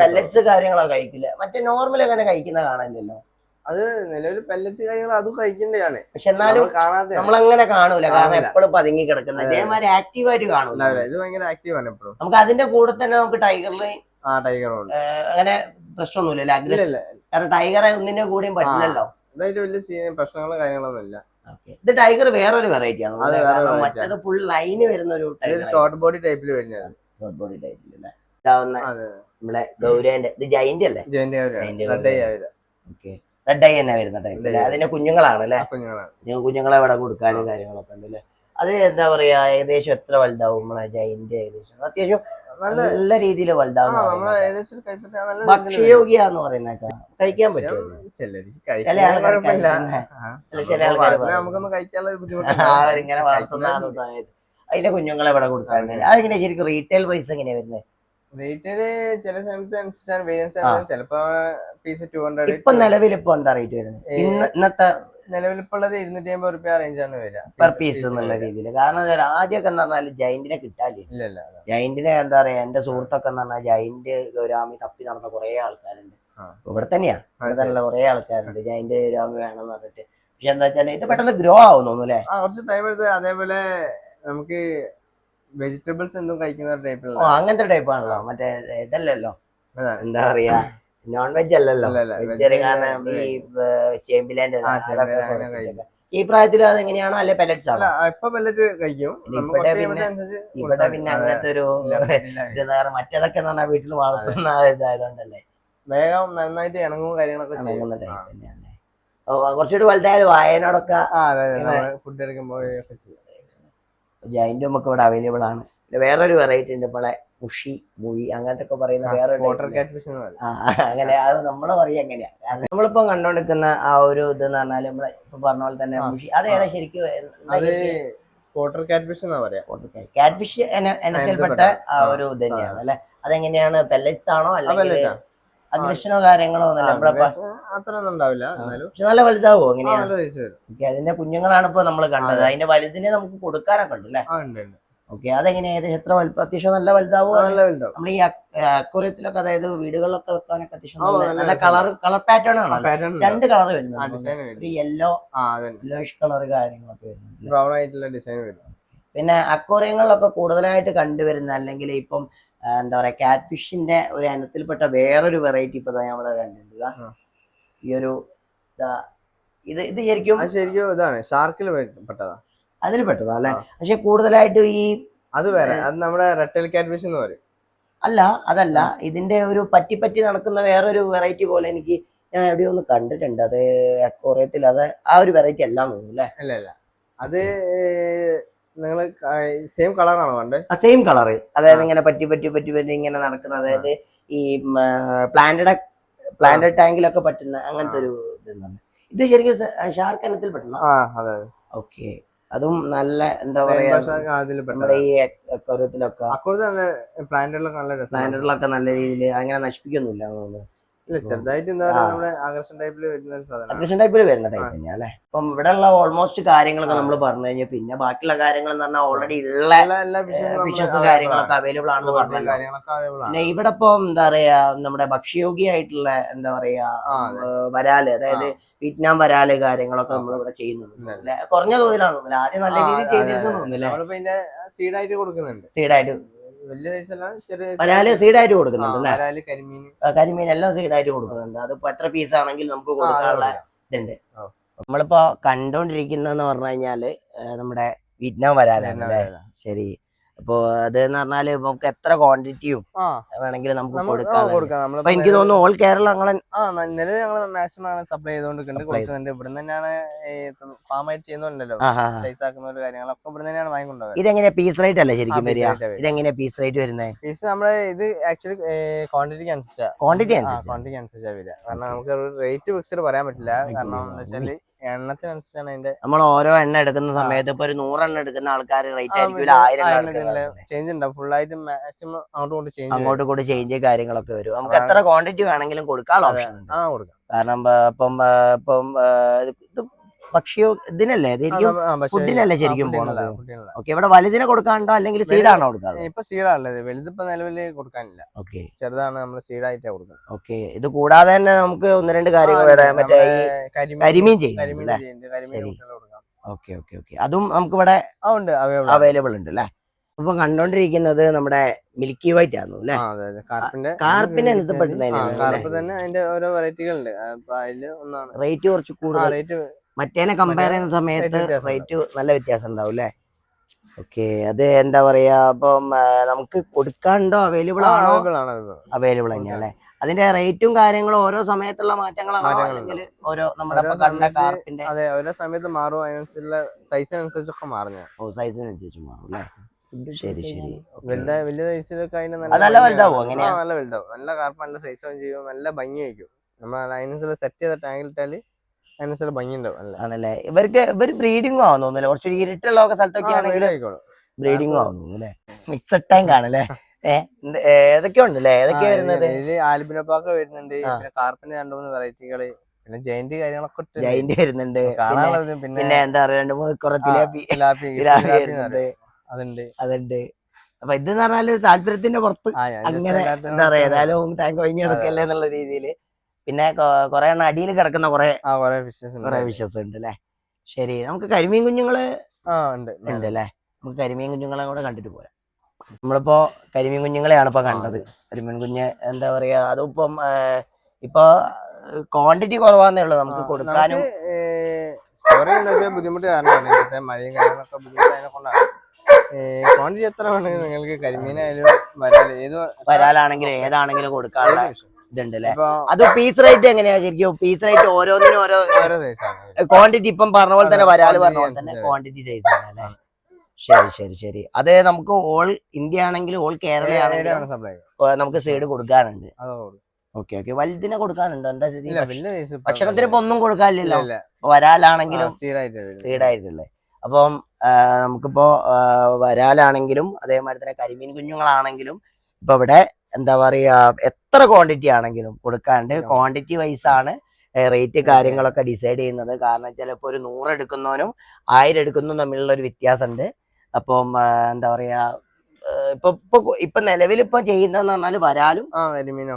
പെല്ലറ്റ്സ് കാര്യങ്ങളൊക്കെ കഴിക്കില്ല. മറ്റേ നോർമൽ അങ്ങനെ കഴിക്കുന്ന കാണാനില്ലല്ലോ അത് നിലവിൽ പെല്ലറ്റ് കാര്യങ്ങൾ അതും കഴിക്കേണ്ടതാണ്. പക്ഷെ എന്നാലും കാണാതെ. നമ്മൾ അങ്ങനെ കാണൂല. കാരണം എപ്പോഴും പതുങ്ങി കിടക്കുന്ന. ഇതേമാതിരി ആക്റ്റീവ് ആയിട്ട് കാണൂല. ഇത് ഭയങ്കര ആക്റ്റീവ് ആണ് എപ്പോഴും നമുക്ക് അതിന്റെ കൂടെ തന്നെ നമുക്ക് ടൈഗറിൽ ആ ടൈഗറും അങ്ങനെ പ്രശ്നമൊന്നുമില്ല കാരണം ടൈഗറെ ഒന്നിന്റെ കൂടെയും പറ്റില്ലല്ലോ. ഇതായിട്ട് വലിയ സീൻ പ്രശ്നങ്ങളോ കാര്യങ്ങളൊന്നും ഇല്ല. ഇത് ടൈഗർ വേറൊരു വെറൈറ്റി ആണ്. മറ്റേത് ഫുൾ ലൈന് വരുന്ന ഒരു ഷോർട്ട് ബോഡി ടൈപ്പിൽ വരുന്നത്. ബോഡി ടൈപ്പിൽ ഇതാവുന്ന നമ്മളെ ഗൗരവന്റെ ഇത് ജൈന്റ് അല്ലേ? Giant okay. റെഡ് ഐ തന്നെ വരുന്ന ടൈപ്പ് അതിന്റെ കുഞ്ഞുങ്ങളാണ്. അല്ലെ കുഞ്ഞുങ്ങളെ ഇവിടെ കൊടുക്കാനും കാര്യങ്ങളൊക്കെ ഉണ്ട് അല്ലെ അത് എന്താ പറയാ ഏകദേശം എത്ര വലുതാവും നമ്മളെ ജൈന്റ് ഏകദേശം? അത്യാവശ്യം നല്ല രീതിയിൽ വലുതാവും. ഭക്ഷ്യയോഗ്യാന്ന് പറയുന്നേക്ക. കഴിക്കാൻ പറ്റും ചില ആൾക്കാർ വളർത്തുന്ന സമയത്ത് <laughs> അതിന്റെ കുഞ്ഞുങ്ങളെ ഇവിടെ കൊടുക്കാറുണ്ട് അതെങ്ങനെയാ ശരിക്കും റീറ്റെയിൽ പ്രൈസ് എങ്ങനെയാ വരുന്നത് റീറ്റെയിൽ ചില സമയത്ത് അനുസരിച്ചാണ്. ചിലപ്പോ പീസ് ടു ഹൺഡ്രഡ് ഇപ്പൊ നിലവിൽ ഇപ്പൊ എന്താ റേറ്റ് വരുന്നത്? ഇന്നത്തെ നിലവിലിപ്പോ ഉള്ളത് ഇരുന്നൂറ്റി അമ്പത് റുപ്യ റേഞ്ച് ആണ് വരിക. പെർ പീസ് എന്നുള്ള രീതിയിൽ കാരണം ആദ്യമൊക്കെ എന്ന് പറഞ്ഞാൽ ജൈന്റിനെ കിട്ടാല്ലേ? ജൈന്റിനെ എന്താ പറയാ എന്റെ സുഹൃത്തൊക്കെ എന്ന് പറഞ്ഞാൽ ജൈന്റ് ഗൗരാമി തപ്പി നടന്ന കുറെ ആൾക്കാരുണ്ട്. ഇവിടെ തന്നെയാ. അതല്ല ഇവിടെ തന്നെ കുറെ ആൾക്കാരുണ്ട്. ജൈന്റ് ഗൗരാമി വേണമെന്ന് പറഞ്ഞിട്ട്. പക്ഷെ എന്താ വെച്ചാൽ ഇത് പെട്ടെന്ന് ഗ്രോ ആവുന്നു അല്ലേ? കുറച്ച് ടൈം എടുത്ത് അതേപോലെ നമുക്ക് വെജിറ്റബിൾസ് എന്തും കഴിക്കുന്ന ടൈപ്പിലുള്ള അങ്ങനത്തെ ടൈപ്പ് ആണല്ലോ. മറ്റേ ഇതല്ലല്ലോ. എന്താ പറയാ നോൺ വെജ് അല്ലല്ലോ കാരണം ഈ. ഈ പ്രായത്തിൽ അതെങ്ങനെയാണോ? അല്ലെ പെലറ്റ്സ് ആണോ? ഇപ്പൊ പെലറ്റ് കഴിക്കും. ഇവിടെ പിന്നെ- ഇവിടെ പിന്നെ അങ്ങനത്തെ ഒരു. ഇത് മറ്റേതൊക്കെ എന്ന് പറഞ്ഞാൽ വീട്ടിൽ വളർത്തുന്ന ഇതായതുകൊണ്ടല്ലേ? വേഗം നന്നായിട്ട് ഇണങ്ങും കാര്യങ്ങളൊക്കെ ചെയ്യുന്നുണ്ട് കുറച്ചുകൂടി വലുതായാലും വായനോടൊക്കെ അതെ അതെ. ഫുഡ് എടുക്കുമ്പോൾ ഒക്കെ നമുക്ക് ഇവിടെ അവൈലബിൾ ആണ്. വേറൊരു വെറൈറ്റി ഉണ്ട് നമ്മളെ മുഷി മുഴി അങ്ങനത്തെ ഒക്കെ പറയുന്ന വേറെ പറയും. അങ്ങനെ അത് നമ്മൾ പറയുക എങ്ങനെയാ നമ്മളിപ്പോ കണ്ടോണ്ടിരിക്കുന്ന ആ ഒരു ഇത് എന്ന് പറഞ്ഞാൽ നമ്മളെ ഇപ്പൊ പറഞ്ഞ പോലെ തന്നെ അതേതാ മുഷി. അത് ഏതാ ശരിക്കും അത് സ്പോട്ടർ കാറ്റ് എന്നാ പറയാ? ഇനത്തിൽപ്പെട്ട ആ ഒരു ഇത് തന്നെയാണ് അല്ലെ? അതെങ്ങനെയാണ്? പെല്ലറ്റ്സ് ആണോ അല്ലെങ്കിൽ അഗ്രഷനോ കാര്യങ്ങളോ നല്ല വലുതാവോ അങ്ങനെയാണ് അതിന്റെ കുഞ്ഞുങ്ങളാണ് ഇപ്പൊ നമ്മൾ കണ്ടത്. അതിന്റെ വലുതിനെ നമുക്ക് കൊടുക്കാനൊക്കെ ഉണ്ട് അല്ലേ? ഓക്കെ അതെങ്ങനെയാ? ഏകദേശം എത്ര വലുപ്പം അത്യാവശ്യം നല്ല വലുതാവോ? നല്ല വലുതാവും. നമ്മൾ ഈ അക്വറിയത്തിലൊക്കെ അതായത് വീടുകളിലൊക്കെ വെക്കാനൊക്കെ അത്യാവശ്യം നല്ല-. കളർ കളർ പാറ്റേൺ ആണ് രണ്ട് കളർ വരുന്നത് യെല്ലോ യെല്ലോയിഷ് കളർ കാര്യങ്ങളൊക്കെ വരുന്നുണ്ട് ബ്രൗൺ ആയിട്ടുള്ള ഡിസൈൻ വരും പിന്നെ അക്വറിയങ്ങളിലൊക്കെ കൂടുതലായിട്ട് കണ്ടുവരുന്ന അല്ലെങ്കിൽ ഇപ്പം എന്താ പറയാ കാറ്റ് ഫിഷിന്റെ ഒരു ഇനത്തിൽപ്പെട്ട വേറൊരു വെറൈറ്റി ഇപ്പൊ നമ്മൾ കണ്ടിട്ടുണ്ട്. ഈ ഒരു ഇത് ഇത് ശരിക്കും ശരിക്കും ഇതാണ് ഷാർക്കിൽ പെട്ടതാ. അതിൽ പെട്ടതാ അല്ലെ? പക്ഷെ കൂടുതലായിട്ട് ഈ അത് വേറെ. അത് നമ്മുടെ റെട്ടൽ കാറ്റ്ഫിഷ് എന്ന് പറയും. അല്ല അതല്ല. ഇതിന്റെ ഒരു പറ്റി പറ്റി നടക്കുന്ന വേറൊരു വെറൈറ്റി പോലെ എനിക്ക് ഞാൻ എവിടെയോ ഒന്ന് കണ്ടിട്ടുണ്ട്. അത് അക്വറിയത്തിൽ അത് ആ ഒരു വെറൈറ്റി അല്ല തോന്നുന്നു അല്ലെ? അല്ല അത് നിങ്ങൾ സെയിം കളറാണോ കണ്ടത് ആ സെയിം കളറ് അതായത് ഇങ്ങനെ പറ്റി പറ്റി പറ്റി പറ്റി ഇങ്ങനെ നടക്കുന്ന അതായത് ഈ പ്ലാന്റഡ് പ്ലാന്റഡ് ടാങ്കിലൊക്കെ പറ്റുന്ന അങ്ങനത്തെ ഒരു ഇത് ഇത് ശരിക്കും ഷാർക്ക് ഇനത്തിൽ അതെ ഓക്കെ അതും നല്ല എന്താ പറയാ നമ്മുടെ ഈ അക്വറിയത്തിലൊക്കെ നല്ല പ്ലാന്റുകളൊക്കെ നല്ല രീതിയിൽ അങ്ങനെ നശിപ്പിക്കൊന്നുമില്ല ഇല്ല ചെറുതായിട്ട് എന്താ പറയാ ആ. നമ്മുടെ ആകർഷൺ ടൈപ്പിൽ വരുന്ന ഒരു സാധനം. അത്യാവശ്യം ടൈപ്പിൽ വരുന്ന ടൈപ്പ് തന്നെയാ അല്ലെ അപ്പം ഇവിടെ ഉള്ള ഓൾമോസ്റ്റ് കാര്യങ്ങളൊക്കെ. നമ്മൾ പറഞ്ഞു കഴിഞ്ഞാൽ പിന്നെ ബാക്കിയുള്ള കാര്യങ്ങൾ എന്ന് പറഞ്ഞാൽ ഓൾറെഡി ഉള്ള എല്ലാ എല്ലാ ഫിഷസ് കാര്യങ്ങളൊക്കെ അവൈലബിൾ ആണെന്ന് പറഞ്ഞല്ലോ. കാര്യങ്ങളൊക്കെ അവൈലബിൾ ആണ്. പിന്നെ ഇവിടെ ഇപ്പൊ എന്താ പറയാ നമ്മുടെ ഭക്ഷ്യയോഗ്യമായിട്ടുള്ള എന്താ പറയാ ആ, അതെ. ഏഹ് വരാൽ അതായത് വിയറ്റ്നാം വരാൽ കാര്യങ്ങളൊക്കെ. നമ്മൾ ഇവിടെ ചെയ്യുന്നുണ്ട്. അല്ലെ? കുറഞ്ഞ തോതിലാണ് തോന്നുന്നില്ല ആദ്യം നല്ല ആ, രീതിയിൽ അതെ, ചെയ്തിരുന്നു തോന്നുന്നില്ല നമ്മളിപ്പോ ഇതിന്റെ സീഡായിട്ട് കൊടുക്കുന്നുണ്ട്. സീഡായിട്ട് വലിയ ചെറിയ. വരാൽ സീഡായിട്ട് കൊടുക്കുന്നുണ്ട് അല്ലെ? വരാൽ കരിമീൻ. കരിമീൻ എല്ലാം സീഡായിട്ട് കൊടുക്കുന്നുണ്ട്. അതിപ്പോ എത്ര പീസ് ആണെങ്കിലും നമുക്ക് കൊടുക്കാനുള്ള കൊടുക്കാം. ഇതുണ്ട്. നമ്മളിപ്പോ കണ്ടോണ്ടിരിക്കുന്ന പറഞ്ഞു കഴിഞ്ഞാൽ നമ്മുടെ വിറ്റ്നാം വരാലാണ് ശരി. അപ്പൊ അത് എന്ന് പറഞ്ഞാൽ നമുക്ക് എത്ര ക്വാണ്ടിറ്റിയും വേണമെങ്കിലും നമുക്ക് കൊടുക്കാം. അപ്പൊ എനിക്ക് തോന്നുന്നു ഓൾ കേരള അങ്ങനെ നിലവിൽ ഞങ്ങൾ മാക്സിമം സപ്ലൈ ചെയ്തുകൊണ്ടിരിക്കുന്നുണ്ട് കൊടുക്കുന്നുണ്ട്. ഇവിടെ തന്നെയാണ് ഫാമായിട്ട് ചെയ്യുന്നുണ്ടല്ലോ. സൈസ് ആക്കുന്ന കാര്യങ്ങളൊക്കെ ഇവിടെ തന്നെയാണ് വാങ്ങിക്കൊണ്ടുപോകുന്നത് ഇതെങ്ങനെയാ പീസ് റേറ്റ് അല്ലേ ശരിക്കും വരിക? ഇതെങ്ങനെ പീസ് റേറ്റ് വരുന്നത് പീസ് നമ്മുടെ ഇത് ആക്ച്വലി ക്വാണ്ടിറ്റിക്ക് അനുസരിച്ചാണ് ക്വാണ്ടിറ്റി അനുസരിച്ചാണ് അനുസരിച്ച്. ക്വാണ്ടിറ്റിക്ക് വരിക. കാരണം നമുക്ക് റേറ്റ് ഫിക്സ്ഡ് പറയാൻ പറ്റില്ല. കാരണം എന്താ വെച്ചാൽ എണ്ണത്തിനനുസരിച്ചാണ് അതിന്റെ നമ്മൾ ഓരോ എണ്ണ എടുക്കുന്ന സമയത്ത് ഇപ്പൊ ഒരു നൂറെണ്ണ എടുക്കുന്ന ആൾക്കാർ റേറ്റ് ആയിരിക്കും. ആയിരം. ചേഞ്ച് ഉണ്ടാവും ഫുൾ ആയിട്ട് മാക്സിമം അങ്ങോട്ട് ചേഞ്ച് അങ്ങോട്ട് കൂടി ചേഞ്ച് കാര്യങ്ങളൊക്കെ വരും. നമുക്ക് എത്ര ക്വാണ്ടിറ്റി വേണമെങ്കിലും കൊടുക്കാൻ ഓപ്ഷൻ ആ കൊടുക്കാം. കാരണം ഇപ്പം ഇപ്പം ഭക്ഷ്യോ ഇതിനല്ലേ? ഫുഡിനല്ലേ ശരിക്കും പോണത്? ഓക്കെ ഇവിടെ വലുതിനെ കൊടുക്കാണ്ടോ അല്ലെങ്കിൽ സീഡാണോ കൊടുക്കാറ്? ഇപ്പൊ സീഡാണല്ലേ വലുതിപ്പോ നിലവിൽ കൊടുക്കാനില്ല. ഓക്കെ. ചെറുതാണ് നമ്മൾ സീഡായിട്ടാ കൊടുക്കുന്നത് ഓക്കെ ഇത് കൂടാതെ തന്നെ നമുക്ക് ഒന്ന് രണ്ട് കാര്യങ്ങൾ വരാം മറ്റേ കരിമീൻ ചെയ്യും ഓക്കെ ഓക്കെ ഓക്കെ. അതും നമുക്ക് ഇവിടെ അവൈലബിൾ ഉണ്ട് അല്ലേ? അപ്പൊ കണ്ടോണ്ടിരിക്കുന്നത് നമ്മുടെ മിൽക്കി വൈറ്റ് ആണ് അല്ലേ? കാർപ്പിന്റെ കാർപ്പിനെ ബന്ധപ്പെടുന്ന കാർപ്പ് തന്നെ അതിന്റെ ഓരോ ഒന്നാണ്. റേറ്റ് കുറച്ച് കൂടുതൽ. റേറ്റ് മറ്റേനെ കമ്പയർ ചെയ്യുന്ന സമയത്ത് റേറ്റ് നല്ല വ്യത്യാസം ഉണ്ടാവും അല്ലേ? ഓക്കെ അത് എന്താ പറയാ? അപ്പം നമുക്ക് കൊടുക്കാണ്ടോ അവൈലബിൾ ആണോ? അവൈലബിൾ തന്നെയാണ് തന്നെയാ അല്ലേ? അതിന്റെ റേറ്റും കാര്യങ്ങളും ഓരോ സമയത്തുള്ള മാറ്റങ്ങളാണോ. അല്ലെങ്കിൽ ഓരോ നമ്മുടെ കണ്ട കാർപ്പിന്റെ അതെ ഓരോ സമയത്ത് മാറും. അതിനനുസരിച്ചുള്ള സൈസിനനുസരിച്ചൊക്കെ മാറുന്ന ഓ സൈസിനനുസരിച്ച് മാറും അല്ലേ? ശരി ശരി. Okay. വലുതായ വലിയ സൈസിലൊക്കെ അതിന് നല്ല വലുതാവോ? നല്ല വലുതാവും. നല്ല കാർപ്പ് നല്ല സൈസ് ചെയ്യും. നല്ല ഭംഗിയായിരിക്കും. നമ്മൾ അതിനനുസരിച്ച് സെറ്റ് ചെയ്ത ടാങ്കിൽ ഇട്ടാൽ അതിനനുസരിച്ച് ഭംഗിയുണ്ടാവും ആണല്ലേ? ഇവർക്ക് ഇവർ ബ്രീഡിംഗ് ആവുന്നു തോന്നുന്നില്ല? കുറച്ച് ഇരുട്ടുള്ള ഒക്കെ സ്ഥലത്തൊക്കെ ആണെങ്കിൽ ബ്രീഡിംഗ് ആവുന്നു അല്ലേ മിക്സഡ് ടാങ്ക് ആണല്ലേ? ഏതൊക്കെ ഉണ്ട് അല്ലേ ഏതൊക്കെയാ വരുന്നത്? ആൽബിനപ്പാക്ക വരുന്നുണ്ട്. പിന്നെ കാർപ്പിന്റെ രണ്ടു മൂന്ന് വെറൈറ്റികൾ പിന്നെ ജയന്റ് കാര്യങ്ങളൊക്കെ. ജൈന്റ് വരുന്നുണ്ട്. പിന്നെ എന്താ പറയാ രണ്ട് മൂന്ന് കുറെ തിലാപ്പി. <laughs> അതുണ്ട്. അതുണ്ട്. അപ്പൊ ഇത് എന്ന് പറഞ്ഞാൽ താല്പര്യത്തിന്റെ പുറത്ത് അങ്ങനെ എന്താ പറയാ ഏതായാലും ടാങ്ക് ഒഴിഞ്ഞെടുക്കല്ലേ എന്നുള്ള രീതിയിൽ പിന്നെ കുറെ എണ്ണം അടിയിൽ കിടക്കുന്ന കുറെ കുറെ ഫിഷസ് വിശ്വാസം ഉണ്ട്. അല്ലേ ശരി നമുക്ക് കരിമീൻ കുഞ്ഞുങ്ങൾ ആ ഉണ്ട്. അല്ലേ നമുക്ക് കരിമീൻ കുഞ്ഞുങ്ങളെ കൂടെ കണ്ടിട്ട് പോരാം. നമ്മളിപ്പോ കരിമീൻ കുഞ്ഞുങ്ങളെയാണ് ഇപ്പൊ കണ്ടത്. കരിമീൻ കുഞ്ഞ് എന്താ പറയാ അതിപ്പം ഇപ്പൊ ക്വാണ്ടിറ്റി കുറവാന്നേ ഉള്ളു നമുക്ക് കൊടുക്കാനും. സ്റ്റോറി എന്താ വെച്ചാൽ ബുദ്ധിമുട്ട് കാരണമാണ്. ഇപ്പോഴത്തെ മഴയും കാര്യങ്ങളൊക്കെ ബുദ്ധിമുട്ട് അതിനെ കൊണ്ടാണ്. ക്വാണ്ടിറ്റി എത്ര വേണമെങ്കിലും നിങ്ങൾക്ക് കരിമീനായാലും വരാൽ? ഏത് വരാലാണെങ്കിലും ഏതാണെങ്കിലും കൊടുക്കാനുള്ള. ഇതുണ്ട് അല്ലെ അത് പീസ് റേറ്റ് എങ്ങനെയാ ശരിക്കും? പീസ് റേറ്റ് ഓരോന്നിനും ഓരോ ക്വാണ്ടിറ്റി ഇപ്പം പറഞ്ഞ പോലെ തന്നെ വരാൾ പറഞ്ഞ പോലെ തന്നെ ക്വാണ്ടിറ്റി സൈസ് ആണ് അല്ലെ? ശരി ശരി ശരി. അത് നമുക്ക് ഓൾ ഇന്ത്യ ആണെങ്കിലും ഓൾ കേരള ആണെങ്കിലും നമുക്ക് സൈഡ് കൊടുക്കാനുണ്ട്. ഓക്കെ ഓക്കെ വലുതിനെ കൊടുക്കാനുണ്ട്? എന്താ ഭക്ഷണത്തിന് ഇപ്പൊ ഒന്നും കൊടുക്കാനില്ലല്ലോ. വരാലാണെങ്കിലും സീഡായിട്ട് സീഡായിട്ടുള്ളത് അപ്പം നമുക്കിപ്പോ വരാലാണെങ്കിലും അതേമാതിരി തന്നെ കരിമീൻ കുഞ്ഞുങ്ങളാണെങ്കിലും ഇപ്പൊ ഇവിടെ എന്താ പറയാ എത്ര ക്വാണ്ടിറ്റി ആണെങ്കിലും കൊടുക്കാണ്ട് ക്വാണ്ടിറ്റി വൈസ് ആണ് റേറ്റ് കാര്യങ്ങളൊക്കെ ഡിസൈഡ് ചെയ്യുന്നത്. കാരണം ചിലപ്പോൾ ഒരു നൂറ് എടുക്കുന്നവനും ആയിരം എടുക്കുന്നതും തമ്മിലുള്ള ഒരു വ്യത്യാസമുണ്ട് അപ്പം എന്താ പറയാ ഇപ്പൊ ഇപ്പൊ ഇപ്പൊ നിലവിൽ ഇപ്പൊ ചെയ്യുന്നതെന്ന് പറഞ്ഞാൽ വരാലും കരിമീനോ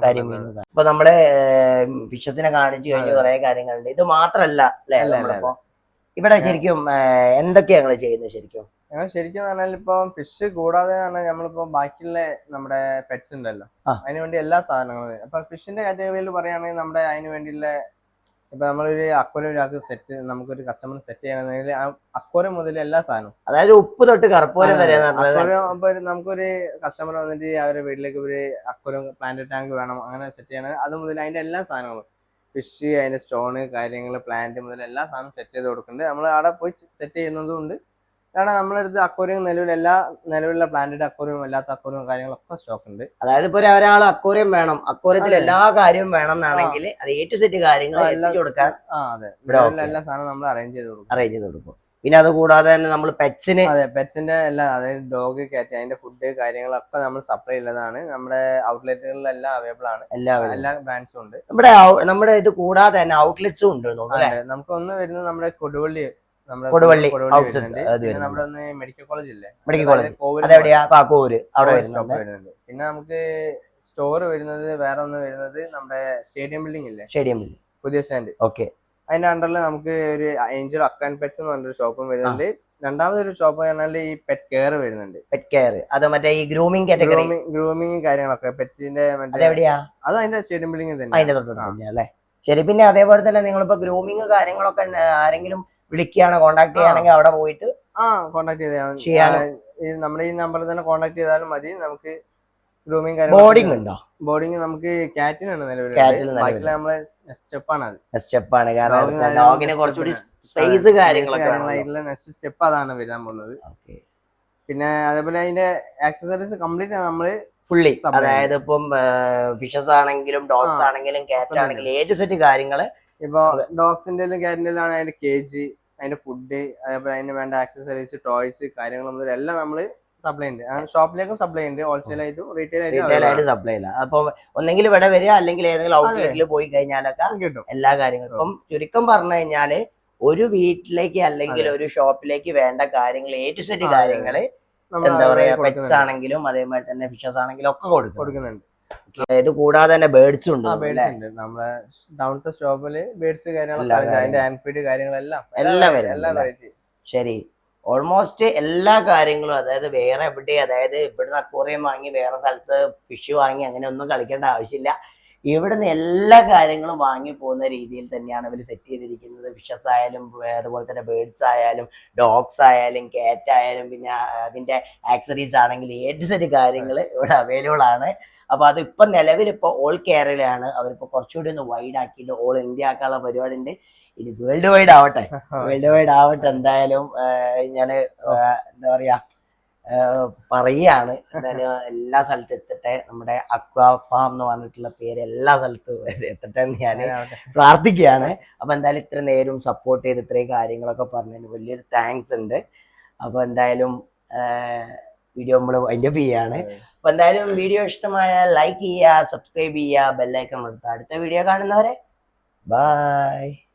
ഇപ്പൊ നമ്മൾ വിശ്വത്തിനെ കാണിച്ചു കഴിഞ്ഞ. കുറെ കാര്യങ്ങളുണ്ട്. ഇത് മാത്രല്ല അല്ലെ? നമ്മളിപ്പോ ഇവിടെ ശരിക്കും എന്തൊക്കെയാണ് എന്തൊക്കെയാ ഞങ്ങൾ ചെയ്യുന്നത് ശരിക്കും? ഞങ്ങൾ ശരിക്കും പറഞ്ഞാൽ ഇപ്പം ഫിഷ് കൂടാതെ പറഞ്ഞാൽ നമ്മളിപ്പോ ബാക്കിയുള്ള നമ്മുടെ പെറ്റ്സ് ഉണ്ടല്ലോ. അതിനുവേണ്ടി അതിന് വേണ്ടി എല്ലാ സാധനങ്ങളും അപ്പൊ ഫിഷിന്റെ കാറ്റഗറിയിൽ പറയുകയാണെങ്കിൽ നമ്മുടെ അതിന് വേണ്ടിയുള്ള ഇപ്പൊ നമ്മളൊരു അക്വരം ഒരാൾക്ക് സെറ്റ് നമുക്കൊരു കസ്റ്റമർ സെറ്റ് ചെയ്യണമെങ്കിൽ ആ അക്വരം മുതൽ എല്ലാ സാധനവും. അതായത് ഉപ്പ് തൊട്ട് കറുപ്പൂരം വരെ ഒരു- നമുക്കൊരു കസ്റ്റമർ വന്നിട്ട് അവരുടെ വീട്ടിലേക്ക് ഒരു അക്കോരം പ്ലാന്റ് ടാങ്ക് വേണം അങ്ങനെ സെറ്റ് ചെയ്യണം അത് മുതൽ അതിന്റെ എല്ലാ സാധനങ്ങളും. ഫിഷ് അതിന്റെ സ്റ്റോണ് കാര്യങ്ങൾ പ്ലാന്റ് മുതൽ എല്ലാ സാധനവും സെറ്റ് ചെയ്ത് കൊടുക്കുന്നുണ്ട് നമ്മൾ അവിടെ പോയി സെറ്റ് ചെയ്യുന്നതും ഉണ്ട്. കാരണം അടുത്ത് അക്വറിയം നിലവിൽ എല്ലാ നിലവിലുള്ള പ്ലാന്റഡ് അക്വറിയം അല്ലാത്ത അക്വറിയം കാര്യങ്ങളൊക്കെ സ്റ്റോക്ക് ഉണ്ട്. അതായത് ഇപ്പൊ ഒരാൾ അക്വോറിയം വേണം അക്വോറിയത്തിൽ എല്ലാ കാര്യവും വേണം എന്നാണെങ്കിൽ അത് എ ടു സെറ്റ് കാര്യങ്ങൾ എത്തിച്ചു കൊടുക്കാൻ ആ അതെ. ഇവിടെ എല്ലാ സാധനവും നമ്മൾ അറേഞ്ച് ചെയ്ത് കൊടുക്കും. അറേഞ്ച് ചെയ്ത് കൊടുക്കും. പിന്നെ അത് കൂടാതെ തന്നെ നമ്മൾ പെറ്റ്സിന് അതെ പെറ്റ്സിന്റെ എല്ലാം അതായത് ഡോഗ് കാറ്റ് അതിന്റെ ഫുഡ് കാര്യങ്ങളൊക്കെ നമ്മൾ സപ്ലൈ ഉള്ളതാണ് നമ്മുടെ ഔട്ട്ലെറ്റുകളിലെല്ലാം അവൈലബിൾ ആണ്. എല്ലാ എല്ലാ ബ്രാൻഡ്സും ഉണ്ട്. നമ്മുടെ നമ്മുടെ ഇത് കൂടാതെ തന്നെ ഔട്ട്ലെറ്റ്സും ഉണ്ട് നമുക്കൊന്ന് വരുന്നത് നമ്മുടെ കൊടുവള്ളി നമ്മുടെ കൊടുവള്ളി. നമ്മുടെ ഒന്ന് മെഡിക്കൽ കോളേജ് ഇല്ലേ? മെഡിക്കൽ കോളേജ് അതെവിടെയാ അവിടെ വരുന്നുണ്ട്. പിന്നെ നമുക്ക് സ്റ്റോർ വരുന്നത് വേറെ ഒന്ന് വരുന്നത് നമ്മുടെ സ്റ്റേഡിയം ബിൽഡിംഗ് ഇല്ലേ? സ്റ്റേഡിയം ബിൽഡിംഗ് പുതിയ സ്റ്റാൻഡ് ഓക്കെ അതിന്റെ അണ്ടറിൽ നമുക്ക് ഒരു ഏഞ്ചൽ അക്കാൻ പെറ്റ്സ് എന്ന് പറഞ്ഞൊരു ഷോപ്പും വരുന്നുണ്ട്. രണ്ടാമത് ഒരു ഷോപ്പ് പറഞ്ഞാൽ ഈ പെറ്റ് കെയർ വരുന്നുണ്ട്. പെറ്റ് കെയർ അത് മറ്റേ ഈ ഗ്രൂമിംഗ് കാറ്റഗറി ഗ്രൂമിംഗ് കാര്യങ്ങളൊക്കെ പെറ്റിന്റെ എവിടെയാ? അത് അതിന്റെ സ്റ്റേഡിയം ബിൽഡിംഗ് തന്നെ അതിന്റെ തൊട്ടാണ് അല്ലേ? ശരി പിന്നെ അതേപോലെ തന്നെ നിങ്ങളിപ്പോ ഗ്രൂമിംഗ് കാര്യങ്ങളൊക്കെ ആരെങ്കിലും വിളിക്കുകയാണ് കോണ്ടാക്ട് ചെയ്യുകയാണെങ്കിൽ അവിടെ പോയിട്ട് ആ കോണ്ടാക്ട് ചെയ്താൽ നമ്മുടെ ഈ നമ്പറിൽ തന്നെ കോണ്ടാക്ട് ചെയ്താലും മതി. നമുക്ക് ഗ്രൂമിങ് ബോർഡിംഗ് ഉണ്ടോ? ബോർഡിംഗ് നമുക്ക് കാറ്റിനാണ് നിലവിൽ. ബാക്കിയുള്ള നമ്മളെ സ്റ്റെപ്പാണ് അത്. സ്റ്റെപ്പാണ് കാരണം ഡോഗിന് കുറച്ചുകൂടി സ്പേസ് കാര്യങ്ങളൊക്കെ. നെക്സ്റ്റ് സ്റ്റെപ്പ് അതാണ് വരാൻ പോകുന്നത്. പിന്നെ അതേപോലെ അതിന്റെ ആക്സസറീസ് കംപ്ലീറ്റ് നമ്മൾ ഫുള്ളി അതായത് ഇപ്പം ഫിഷസ് ആണെങ്കിലും ഡോഗ്സ് ആണെങ്കിലും കാറ്റ് ആണെങ്കിലും ഏത് സെറ്റ് കാര്യങ്ങൾ ഇപ്പൊ ഡോഗ്സിന്റെ കാറ്റിന്റെ ആണ് അതിന്റെ കേജ് അതിന്റെ ഫുഡ് അതേപോലെ അതിന് വേണ്ട ആക്സസറീസ് ടോയ്സ് കാര്യങ്ങൾ മുതൽ എല്ലാം നമ്മൾ സപ്ലൈ ഉണ്ട് ഷോപ്പിലേക്കും സപ്ലൈ ഉണ്ട് ഹോൾസെയിൽ ആയിട്ടും റീറ്റെയിൽ ആയിട്ട് സപ്ലൈ ഇല്ല അപ്പൊ ഒന്നെങ്കിൽ ഇവിടെ വരിക അല്ലെങ്കിൽ ഏതെങ്കിലും ഔട്ട്ലെറ്റിൽ പോയി കഴിഞ്ഞാലൊക്കെ കിട്ടും. എല്ലാ കാര്യങ്ങളും. ഇപ്പം ചുരുക്കം പറഞ്ഞു കഴിഞ്ഞാൽ ഒരു വീട്ടിലേക്ക് അല്ലെങ്കിൽ ഒരു ഷോപ്പിലേക്ക് വേണ്ട കാര്യങ്ങൾ ഏ ടു സെറ്റ് കാര്യങ്ങൾ എന്താ പറയാ പെറ്റ്സ് ആണെങ്കിലും അതേപോലെ തന്നെ ഫിഷസ് ആണെങ്കിലും ഒക്കെ കൊടുക്കും കൊടുക്കുന്നുണ്ട്. ഇത് കൂടാതെ തന്നെ ബേഡ്സും ഉണ്ട്. നമ്മളെ ടൗണത്തെ സ്റ്റോപ്പിൽ ബേഡ്സ് എല്ലാ കാര്യങ്ങളൊക്കെ അതിന്റെ ആൻഫീഡ് കാര്യങ്ങളെല്ലാം. എല്ലാം വരും എല്ലാം വെറൈറ്റി ശരി. ഓൾമോസ്റ്റ് എല്ലാ കാര്യങ്ങളും അതായത് വേറെ എവിടെ അതായത് ഇവിടുന്ന് അക്വറിയം വാങ്ങി വേറെ സ്ഥലത്ത് ഫിഷ് വാങ്ങി അങ്ങനെ ഒന്നും കളിക്കേണ്ട ആവശ്യമില്ല. ഇവിടുന്ന് എല്ലാ കാര്യങ്ങളും വാങ്ങി പോകുന്ന രീതിയിൽ തന്നെയാണ് ഇവർ സെറ്റ് ചെയ്തിരിക്കുന്നത്. ഫിഷസ് ആയാലും അതുപോലെ തന്നെ ബേർഡ്സ് ആയാലും ഡോഗ്സ് ആയാലും കാറ്റ് ആയാലും പിന്നെ അതിന്റെ ആക്സറീസ് ആണെങ്കിൽ ഏത് സെറ്റ് കാര്യങ്ങൾ ഇവിടെ അവൈലബിൾ ആണ്. അപ്പൊ അത് ഇപ്പൊ നിലവിൽ ഇപ്പൊ ഓൾ കേരളയാണ് അവരിപ്പോ കുറച്ചുകൂടി ഒന്ന് വൈഡ് ആക്കിയിട്ട് ഓൾ ഇന്ത്യ ആക്കാനുള്ള പരിപാടി ഉണ്ട് ഇനി വേൾഡ് വൈഡ് ആവട്ടെ. <laughs> വേൾഡ് വൈഡ് ആവട്ടെ എന്തായാലും ഞാൻ എന്താ പറയാ പറയാണ് എന്തായാലും എല്ലാ സ്ഥലത്തും എത്തട്ടെ. നമ്മുടെ അക്വാ ഫാം എന്ന് പറഞ്ഞിട്ടുള്ള പേര് എല്ലാ സ്ഥലത്തും എത്തട്ടെ എന്ന് ഞാൻ പ്രാർത്ഥിക്കുകയാണ്. അപ്പൊ എന്തായാലും ഇത്ര നേരം സപ്പോർട്ട് ചെയ്ത് ഇത്രയും കാര്യങ്ങളൊക്കെ പറഞ്ഞതിന് വലിയൊരു താങ്ക്സ് ഉണ്ട്. അപ്പൊ എന്തായാലും വീഡിയോ നമ്മൾ വൈൻഡപ്പ് ചെയ്യാണ്. അപ്പൊ എന്തായാലും വീഡിയോ ഇഷ്ടമായാൽ ലൈക്ക് ചെയ്യുക സബ്സ്ക്രൈബ് ചെയ്യുക ബെല്ലൈക്കൺ കൊടുത്താൽ അടുത്ത വീഡിയോ കാണുന്നവരെ ബൈ